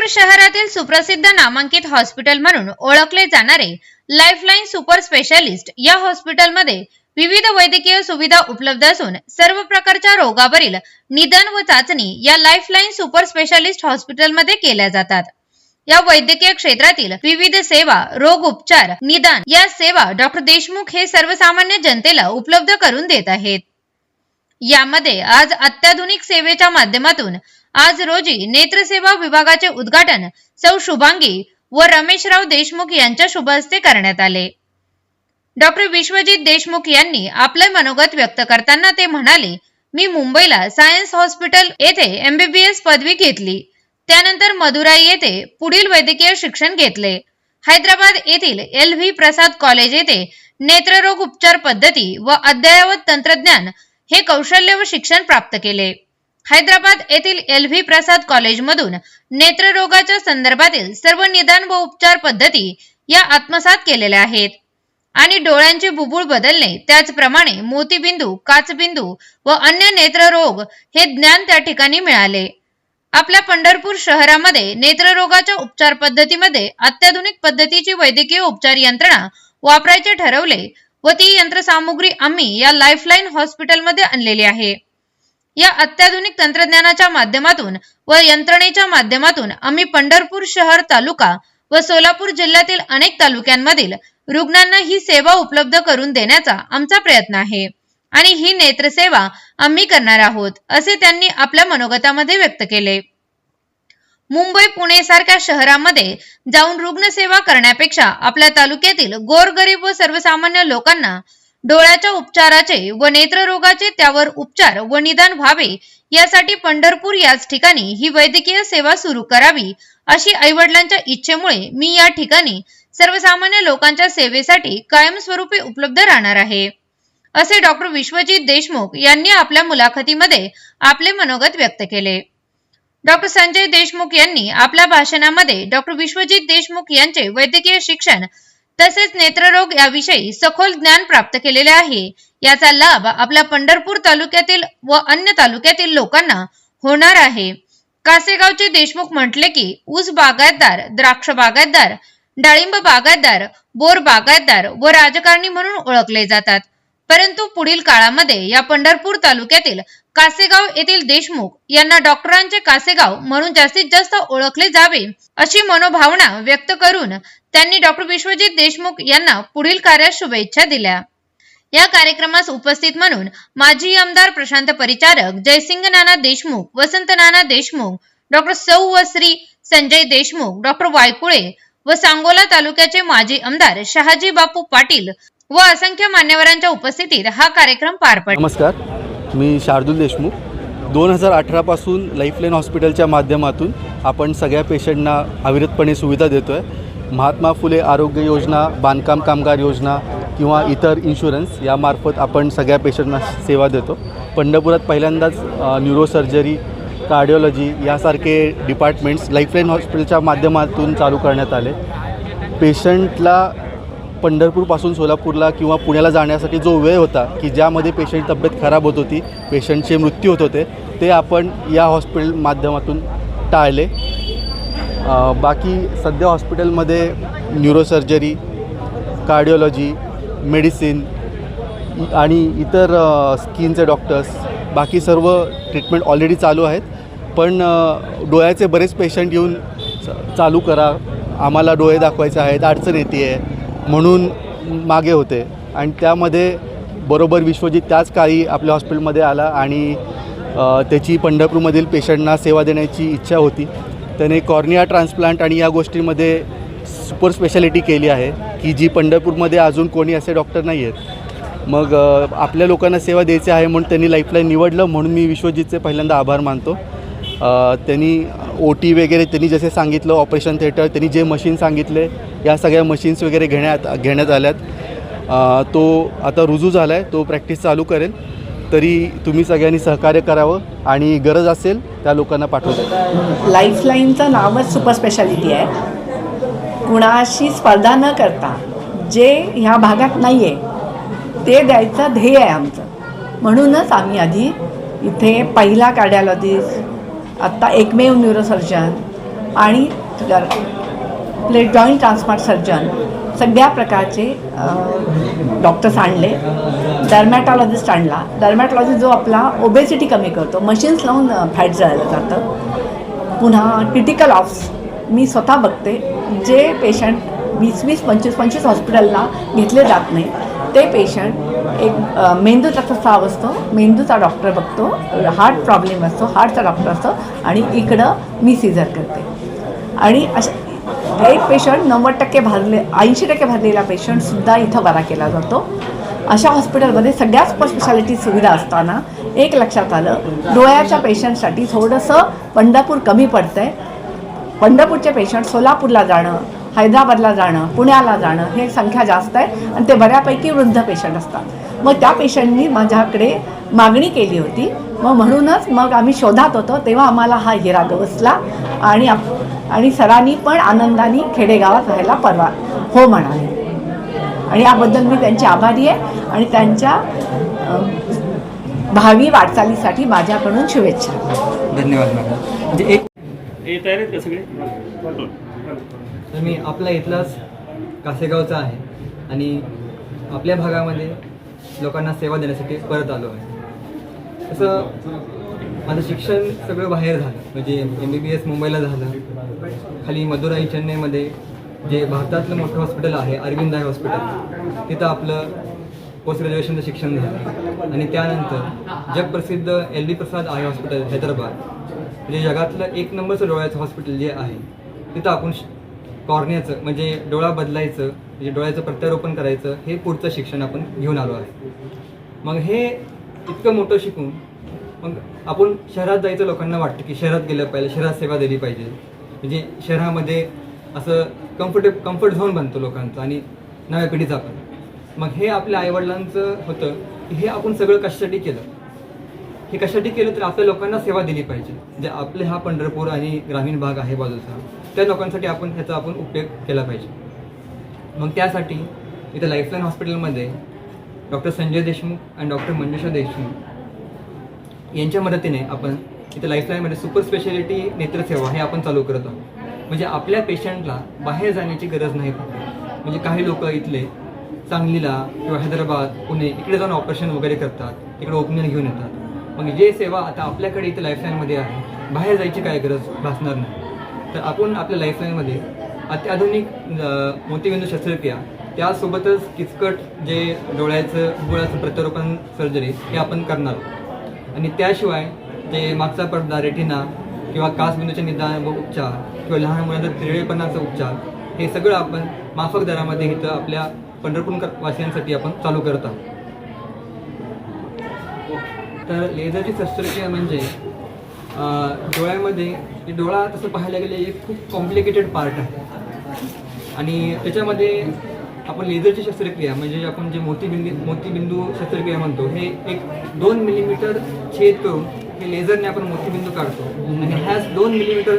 पंढरपूर शहरातील सुप्रसिद्ध नामांकित हॉस्पिटल म्हणून ओळखले जाणारे लाईफलाईन सुपर स्पेशालिस्ट या हॉस्पिटलमध्ये विविध वैद्यकीय सुविधा उपलब्ध असून सर्व प्रकारच्या रोगावरील निदान व चाचणी या लाईफलाईन सुपर स्पेशालिस्ट हॉस्पिटलमध्ये केल्या जातात. या वैद्यकीय क्षेत्रातील विविध सेवा रोग उपचार निदान या सेवा डॉक्टर देशमुख हे सर्वसामान्य जनतेला उपलब्ध करून देत आहेत. यामध्ये आज अत्याधुनिक सेवेच्या माध्यमातून आज रोजी नेत्रसेवा विभागाचे उद्घाटन सौ शुभांगी व रमेशराव देशमुख यांच्या शुभ हस्ते करण्यात आले. डॉक्टर विश्वजित देशमुख यांनी आपले मनोगत व्यक्त करताना ते म्हणाले मी मुंबईला सायन्स हॉस्पिटल येथे एमबीबीएस पदवी घेतली. त्यानंतर मदुराई येथे पुढील वैद्यकीय शिक्षण घेतले. हैदराबाद येथील एल व्ही प्रसाद कॉलेज येथे नेत्ररोग उपचार पद्धती व अद्ययावत तंत्रज्ञान हे कौशल्य व शिक्षण प्राप्त केले. हैदराबाद येथील एल व्ही प्रसाद कॉलेजमधून नेत्ररोगाच्या संदर्भातील सर्व निदान व उपचार पद्धती या आत्मसात केलेल्या आहेत. आणि डोळ्यांचे बुबुळ बदलणे त्याचप्रमाणे मोतीबिंदू काचबिंदू व अन्य नेत्ररोग हे ज्ञान त्या ठिकाणी मिळाले. आपल्या पंढरपूर शहरामध्ये नेत्ररोगाच्या उपचार पद्धतीमध्ये अत्याधुनिक पद्धतीची वैद्यकीय उपचार यंत्रणा वापरायचे ठरवले व ती यंत्रसामुग्री आम्ही या लाईफलाईन हॉस्पिटलमध्ये आणलेली आहे. या अत्याधुनिक तंत्रज्ञानाच्या माध्यमातून व यंत्रणेच्या माध्यमातून आम्ही पंढरपूर शहर तालुका व सोलापूर जिल्ह्यातील अनेक तालुक्यांमधील रुग्णांना ही सेवा उपलब्ध करून देण्याचा आमचा प्रयत्न आहे. आणि ही नेत्रसेवा आम्ही करणार आहोत असे त्यांनी आपल्या मनोगतामध्ये व्यक्त केले. मुंबई पुणे सारख्या शहरामध्ये जाऊन रुग्णसेवा करण्यापेक्षा आपल्या तालुक्यातील गोरगरीब व सर्वसामान्य लोकांना डोळ्याच्या उपचाराचे व नेत्ररोगाचे त्यावर उपचार व निदान व्हावे यासाठी पंढरपूर याच ठिकाणी ही वैद्यकीय सेवा सुरू करावी अशी आईवडिलांच्या इच्छेमुळे मी या ठिकाणी सर्वसामान्य लोकांच्या सेवेसाठी कायमस्वरूपी उपलब्ध राहणार आहे. असे डॉक्टर विश्वजित देशमुख यांनी आपल्या मुलाखतीमध्ये आपले मनोगत व्यक्त केले. डॉक्टर संजय देशमुख यांनी आपल्या भाषणामध्ये डॉक्टर विश्वजित देशमुख यांचे वैद्यकीय शिक्षण तसेच नेत्ररोग याविषयी सखोल ज्ञान प्राप्त केलेले आहे. याचा लाभ आपल्या पंढरपूर तालुक्यातील व अन्य तालुक्यातील लोकांना होणार आहे. कासेगावचे देशमुख म्हटले की ऊस बागायतदार द्राक्ष बागायतदार डाळिंब बागायतदार बोर बागायतदार व राजकारणी म्हणून ओळखले जातात. परंतु पुढील काळामध्ये या पंढरपूर तालुक्यातील कासेगाव येथील देशमुख यांना डॉक्टरांचे कासेगाव म्हणून जास्तीत जास्त ओळखले जावे अशी मनोभावना व्यक्त करून त्यांनी डॉक्टर विश्वजित देशमुख यांना पुढील कार्यात शुभेच्छा दिल्या. या कार्यक्रमास उपस्थित म्हणून माजी आमदार प्रशांत परिचारक जयसिंग नाना देशमुख वसंत नाना देशमुख डॉक्टर सौ व श्री संजय देशमुख डॉक्टर वायकुळे व सांगोला तालुक्याचे माजी आमदार शहाजी बापू पाटील व असंख्य मान्यवरांच्या उपस्थितीत हा कार्यक्रम पार पडला. नमस्कार. मी शार्दूल देशमुख. दोन हजार अठरापासून लाईफलाईन हॉस्पिटलच्या माध्यमातून आपण सगळ्या पेशंटना अविरतपणे सुविधा देतो आहे महात्मा फुले आरोग्य योजना बांधकाम कामगार योजना किंवा इतर इन्शुरन्स यामार्फत आपण सगळ्या पेशंटना सेवा देतो. पंढरपुरात पहिल्यांदाच न्यूरोसर्जरी कार्डिओलॉजी यासारखे डिपार्टमेंट्स लाईफलाईन हॉस्पिटलच्या माध्यमातून चालू करण्यात आले. पेशंटला पंढरपूरपासून सोलापूरला किंवा पुण्याला जाण्यासाठी जो वेळ होता की ज्यामध्ये पेशंट तब्येत खराब होत होती पेशंटचे मृत्यू होत होते ते आपण या हॉस्पिटल माध्यमातून टाळले. बाकी सध्या हॉस्पिटलमध्ये न्यूरोसर्जरी कार्डिओलॉजी मेडिसिन आणि इतर स्किनचे डॉक्टर्स बाकी सर्व ट्रीटमेंट ऑलरेडी चालू आहेत. पण डोळ्याचे बरेच पेशंट येऊन च- चालू करा. आम्हाला डोळे दाखवायचे आहेत अडचण येते आहे म्हणून मागे होते. आणि त्यामध्ये बरोबर विश्वजित त्याच काळी आपल्या हॉस्पिटलमध्ये आला आणि त्याची पंढरपूरमधील पेशंटना सेवा देण्याची इच्छा होती. त्याने कॉर्निया ट्रान्सप्लांट आणि या गोष्टींमध्ये सुपर स्पेशालिटी केली आहे की जी पंढरपूरमध्ये अजून कोणी असे डॉक्टर नाही आहेत. मग आपल्या लोकांना सेवा द्यायची आहे म्हणून त्यांनी लाईफलाईन निवडलं म्हणून मी विश्वजितचे पहिल्यांदा आभार मानतो. त्यांनी ओ टी वगैरे त्यांनी जसे सांगितलं ऑपरेशन थिएटर त्यांनी जे मशीन सांगितले या सगळ्या मशीन्स वगैरे घेण्यात घेण्यात आल्यात. तो आता रुजू झाला आहे तो प्रॅक्टिस चालू करेल. तरी तुम्ही सगळ्यांनी सहकार्य करावं आणि गरज असेल त्या लोकांना पाठवतो लाईफलाईनचं नावच सुपर स्पेशालिटी आहे. कुणाशी स्पर्धा न करता जे ह्या भागात नाही आहे ते द्यायचं ध्येय आहे आमचं. म्हणूनच आम्ही आधी इथे पहिला कार्डिओलॉजिस्ट आत्ता एकमेव न्यूरोसर्जन आणि प्ले जॉईंट ट्रान्सप्लांट सर्जन सगळ्या प्रकारचे डॉक्टर्स आणले. डर्मॅटॉलॉजिस्ट आणला. डर्मॅटॉलॉजिस्ट जो आपला ओबेसिटी कमी करतो. मशीन्स लावून फॅट जळलं जातं. पुन्हा क्रिटिकल ऑफ्स मी स्वतः बघते. जे पेशंट वीस वीस पंचवीस पंचवीस हॉस्पिटलला घेतले जात नाही ते पेशंट एक अ, मेंदूचा साव असतो. मेंदूचा डॉक्टर बघतो. हार्ट प्रॉब्लेम असतो. हार्टचा डॉक्टर असतो. आणि इकडं मी सिझर करते. आणि अशा एक पेशंट नव्वद टक्के भरले ऐंशी टक्के भरलेला पेशंटसुद्धा इथं बरा केला जातो. अशा हॉस्पिटलमध्ये सगळ्या स्पेशालिटी सुविधा असताना एक लक्षात आलं डोळ्याच्या पेशंटसाठी थोडंसं पंढरपूर कमी पडतं आहे पंढरपूरचे पेशंट सोलापूरला जाणं हैदराबादला जाणं पुण्याला जाणं हे संख्या जास्त आहे. आणि ते बऱ्यापैकी वृद्ध पेशंट असतात. मग त्या पेशंटनी माझ्याकडे मागणी केली होती. मग म्हणूनच मग आम्ही शोधात होतो तेव्हा आम्हाला हा हिरा गवसला आणि आप- आणि सरांनी पण आनंदाने खेडेगावात राहायला परवा हो म्हणाले. आणि याबद्दल मी त्यांची आभारी आहे आणि त्यांच्या भावी वाटचालीसाठी माझ्याकडून शुभेच्छा. धन्यवाद मॅडम. म्हणजे एक हे तयार आहेत का सगळे? तर मी आपला इथलाच कासेगावचा आहे आणि आपल्या भागामध्ये लोकांना सेवा देण्यासाठी परत आलो आहे. तसं माझं शिक्षण सगळं बाहेर झालं. म्हणजे एम बी बी एस मुंबईला झालं. खाली मदुराई चेन्नईमध्ये जे भारतातलं मोठं हॉस्पिटल आहे अरविंद आय हॉस्पिटल तिथं आपलं पोस्ट ग्रॅज्युएशनचं शिक्षण झालं. आणि त्यानंतर जगप्रसिद्ध L V Prasad eye hospital Hyderabad. म्हणजे जगातलं एक नंबरचं डोळ्याचं हॉस्पिटल जे आहे तिथं आपण कॉर्नियाचं म्हणजे डोळा बदलायचं म्हणजे डोळ्याचं प्रत्यारोपण करायचं हे पुढचं शिक्षण आपण घेऊन आलो आहे. मग हे इतकं मोठं शिकून मग आपण शहरात जायचं लोकांना वाटतं की शहरात गेलं पाहिजे शहरात सेवा दिली पाहिजे. म्हणजे शहरामध्ये असं कम्फर्टेब कम्फर्ट झोन बनतो लोकांचं आणि नव्या पिढीचा पण. मग हे आपल्या आईवडिलांचं होतं की हे आपण सगळं कशासाठी केलं? हे कशासाठी केलं तर आपल्या लोकांना सेवा दिली पाहिजे. जे आपले हा पंढरपूर आणि ग्रामीण भाग आहे बाजूचा त्या लोकांसाठी आपण ह्याचा आपण उपयोग केला पाहिजे. मग त्यासाठी इथं लाईफलाईन हॉस्पिटलमध्ये डॉक्टर संजय देशमुख आणि डॉक्टर मंजुषा देशमुख यांच्या मदतीने आपण इथं लाईफलाईनमध्ये सुपर स्पेशालिटी नेत्रसेवा हे आपण चालू करत आहोत. म्हणजे आपल्या पेशंटला बाहेर जाण्याची गरज नाही म्हणजे काही लोक इथले सांगलीला किंवा हैदराबाद पुणे इकडे जाऊन ऑपरेशन वगैरे करतात. इकडे ओपनिंग घेऊन येतात. मग जे सेवा आता आपल्याकडे इथं लाईफलाईनमध्ये आहे बाहेर जायची काय गरज भासणार नाही. तर आपण आपल्या लाईफलाईनमध्ये अत्याधुनिक मोतीबिंदू शस्त्रक्रिया. त्यासोबतच किचकट जे डोळ्याचं मुळाचं प्रत्यारोपण सर्जरी हे आपण करणार आणि त्याशिवाय जे मागचा पडदा रेटिना किंवा कासबिंदूचे निदान व उपचार किंवा लहान मुलांचा तिरळेपणाचा उपचार हे सगळं आपण माफक दरामध्ये इथं आपल्या पंढरपूर वासियांसाठी आपण चालू करत आहोत. तर लेझरची शस्त्रक्रिया म्हणजे डोळ्यामध्ये हे डोळा तसं पाहायला गेलं एक खूप कॉम्प्लिकेटेड पार्ट आहे. आणि त्याच्यामध्ये आपण लेझरची शस्त्रक्रिया म्हणजे आपण जे मोतीबिंदू मोतीबिंदू शस्त्रक्रिया म्हणतो हे एक दोन मिलीमीटर छेद करून हे लेझरने आपण मोतीबिंदू काढतो. आणि ह्याच दोन मिलीमीटर